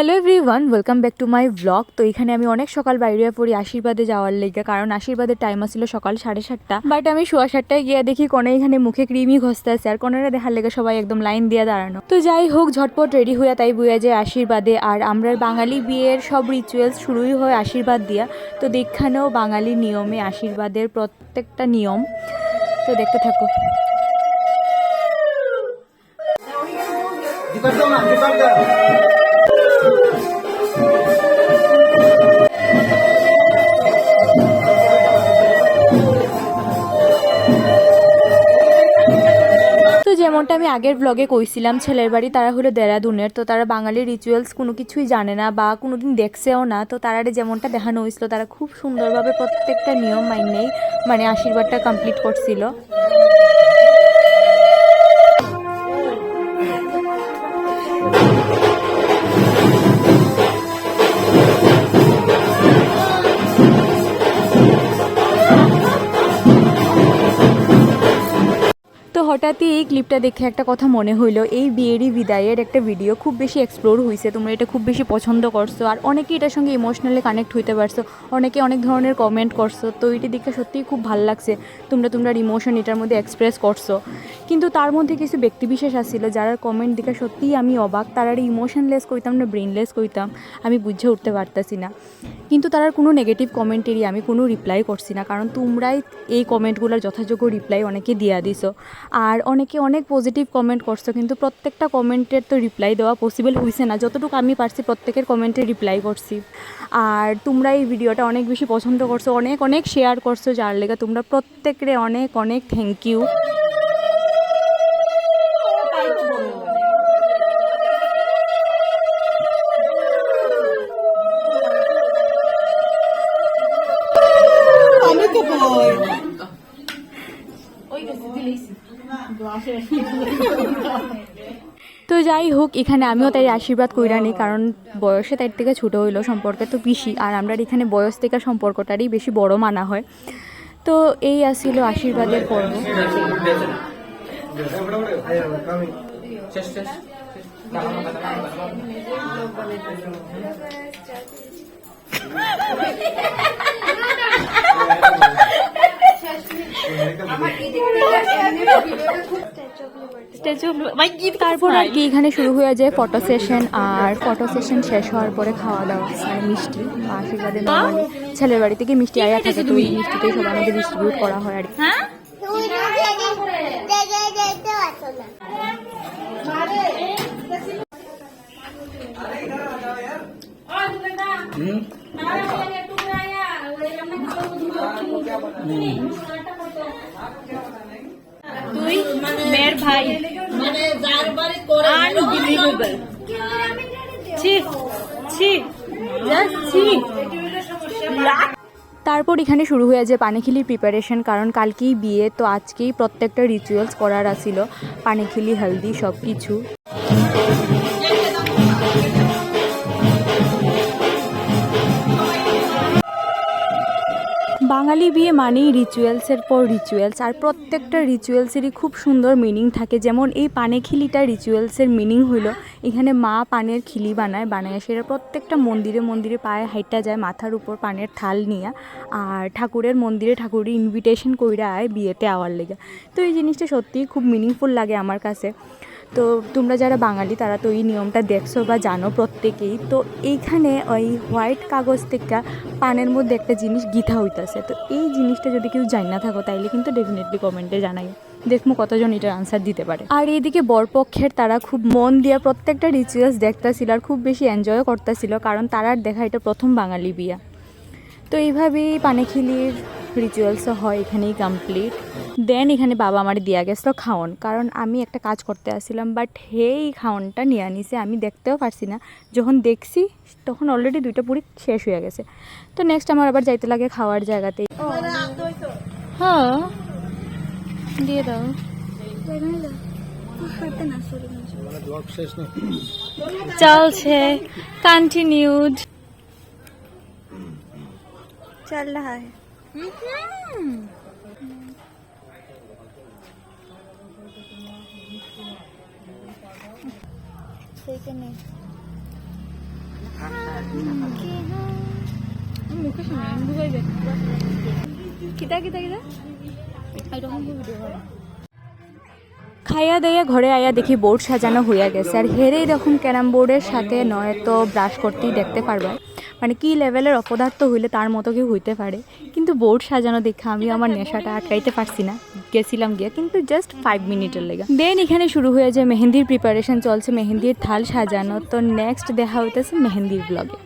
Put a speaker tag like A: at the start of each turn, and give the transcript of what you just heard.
A: Hello everyone welcome back to my blog তো এখানে আমি অনেক সকাল বাইরে পড়ি আশীর্বাদে যাওয়ার লেগে, কারণ আশীর্বাদের টাইম আসছিল সকাল সাড়ে সাতটা। বাট আমি সোয়া সাতটায় গিয়ে দেখি কোনে এখানে মুখে ক্রিমই ঘষতে আছে, আর কোনেরা দেখার লেগে সবাই একদম লাইন দিয়ে দাঁড়ানো। তো যাই হোক, ঝটপট রেডি হইয়া তাই বইয়া যায় আশীর্বাদে, আর আমরা বাঙালি বিয়ের সব রিচুয়ালস শুরুই হয় আশীর্বাদ দিয়া। তো দেখানেও বাঙালি নিয়মে আশীর্বাদের প্রত্যেকটা নিয়ম। তো দেখতে থাকো। যেমনটা আমি আগের ব্লগে কইছিলাম, ছেলের বাড়ি তারা হলো দেরাদুনের, তো তারা বাঙালি রিচুয়ালস কোনো কিছুই জানে না বা কোনো দিন দেখছেও না। তো তারা যেমনটা দেখানো হয়েছিল, তারা খুব সুন্দরভাবে প্রত্যেকটা নিয়ম মাইনেই মানে আশীর্বাদটা কমপ্লিট করছিল। হঠাৎই এই ক্লিপটা দেখে একটা কথা মনে হইল, এই বিয়েরই বিদায়ের একটা ভিডিও খুব বেশি এক্সপ্লোর হয়েছে তোমরা এটা খুব বেশি পছন্দ করছ, আর অনেকে এটার সঙ্গে ইমোশনালি কানেক্ট হইতে পারছ, অনেকে অনেক ধরনের কমেন্ট করছ, তো এটি দেখে সত্যিই খুব ভালো লাগছে, তোমরা তোমরা ইমোশন এটার মধ্যে এক্সপ্রেস করছ। তার মধ্যে কিছু ব্যক্তিবিশেষ আসছিল যারা কমেন্ট দেখে সত্যিই আমি অবাক। তারা ইমোশনলেস কইতাম না ব্রেনলেস কইতাম। আমি বুঝে উঠতে পারতাছি না। কিন্তু তার কোনো নেগেটিভ কমেন্টেরই আমি কোনো রিপ্লাই করছি না। কারণ তোমরাই এই কমেন্টগুলোর যথাযোগ্য রিপ্লাই অনেকে দিয়া দিছো। আর অনেকে অনেক পজিটিভ কমেন্ট করছ, কিন্তু প্রত্যেকটা কমেন্টের তো রিপ্লাই দেওয়া পসিবল হয়েছে না। যতটুকু আমি পারছি প্রত্যেকের কমেন্টে রিপ্লাই করছি। আর তোমরা এই ভিডিওটা অনেক বেশি পছন্দ করছ, অনেক অনেক শেয়ার করছ, যার লেগে তোমরা প্রত্যেকরে অনেক অনেক থ্যাংক ইউ
B: আমি তো কই
A: তো যাই হোক এখানে আমিও তাই আশীর্বাদ কইরা নিই কারণ বয়সে তার থেকে ছোটো হইল সম্পর্কে তো বেশি আর আমরা এখানে বয়স থেকে সম্পর্কটারই বেশি বড় মানা হয়। তো এই আসছিল আশীর্বাদের পর্ব। তারপর আর কি এখানে শুরু হয়ে যায় ফটো সেশন আর ফটো সেশন শেষ হওয়ার পরে খাওয়া দাওয়া মানে মিষ্টি আশীর্বাদের নর্মালি ছেলের বাড়ি থেকে মিষ্টি আয়া থাকে তো এই মিষ্টিটাই সবার মধ্যে ডিস্ট্রিবিউট করা হয় আর কি।
C: তুই মেয়ের ভাই।
B: মানে যার বাড়ি করে
C: আনবিলিভেবল ছি ছি জাস্ট ছি।
A: তারপর এখানে শুরু হয়ে যায় পানিখিলির প্রিপারেশন কারণ কালকেই বিয়ে তো আজকেই প্রত্যেকটা রিচুয়ালস করার আছিল। পানিখিলি হলদি সব কিছু বাঙালি বিয়ে মানেই রিচুয়ালসের পর রিচুয়ালস আর প্রত্যেকটা রিচুয়ালসেরই খুব সুন্দর মিনিং থাকে। যেমন এই পানে খিলিটা রিচুয়ালসের মিনিং হইল, এখানে মা পানের খিলি বানায় বানায় সেটা প্রত্যেকটা মন্দিরে মন্দিরে পায়ে হাইটা যায়, মাথার উপর পানের থাল নিয়ে, আর ঠাকুরের মন্দিরে ঠাকুরের ইনভিটেশন কইরা আয় বিয়েতে আওয়ার লেগে। তো এই জিনিসটা সত্যিই খুব মিনিংফুল লাগে আমার কাছে। তো তোমরা যারা বাঙালি, তারা তো এই নিয়মটা দেখছ বা জানো প্রত্যেকেই। তো এইখানে ওই হোয়াইট কাগজ থেকে পানের মধ্যে একটা জিনিস গিথা হইতাছে। তো এই জিনিসটা যদি কেউ জানি না থাকো, তাইলে কিন্তু ডেফিনেটলি কমেন্টে জানাই। দেখব কতজন এটার আনসার দিতে পারে। আর এইদিকে বরপক্ষের তারা খুব মন দিয়া প্রত্যেকটা রিচুয়ালস দেখতেছিল আর খুব বেশি এনজয় করতেছিল, কারণ তারার দেখা এটা প্রথম বাঙালি বিয়া। তো এইভাবেই পানেখিলির রিচুয়ালসও হয় এখানেই কমপ্লিট দেন এখানে বাবা আমার দিয়া গেছিল খাওন। কারণ আমি একটা কাজ করতে আসছিলাম বাট হেই খাওনটা নিয়ে আনিছে আমি দেখতেও পারছি না। যখন দেখছি তখন অলরেডি দুইটা পুরি শেষ হয়ে গেছে। তো নেক্সট আমার আবার যাইতে লাগে খাওয়ার জায়গাতেই। হ্যাঁ। দিয়ে দাও। চলছে। কন্টিনিউড
D: 음. 되게네. 음,
A: 먹겠어. 안 먹어야 돼. 기다, 기다, 기다. 아, 이런 한국이 돼요. খাইয়া দাইয়া ঘরে আয়া দেখি বোর্ড সাজানো হইয়া গেছে। আর হেরেই দেখুন ক্যারাম বোর্ডের সাথে নয়তো ব্রাশ করতেই দেখতে পারবে। মানে কি লেভেলের অপদার্থ হইলে তার মতো কেউ হইতে পারে। কিন্তু বোর্ড সাজানো দেখে আমি আমার নেশাটা আটকাইতে পারছি না। গেছিলাম গিয়া, কিন্তু জাস্ট ফাইভ মিনিটের লেগে। দেন এখানে শুরু হয়ে যায় মেহেন্দির প্রিপারেশন চলছে, মেহেন্দির থাল সাজানো। তো নেক্সট দেখা হইতেছে মেহেন্দির ব্লগে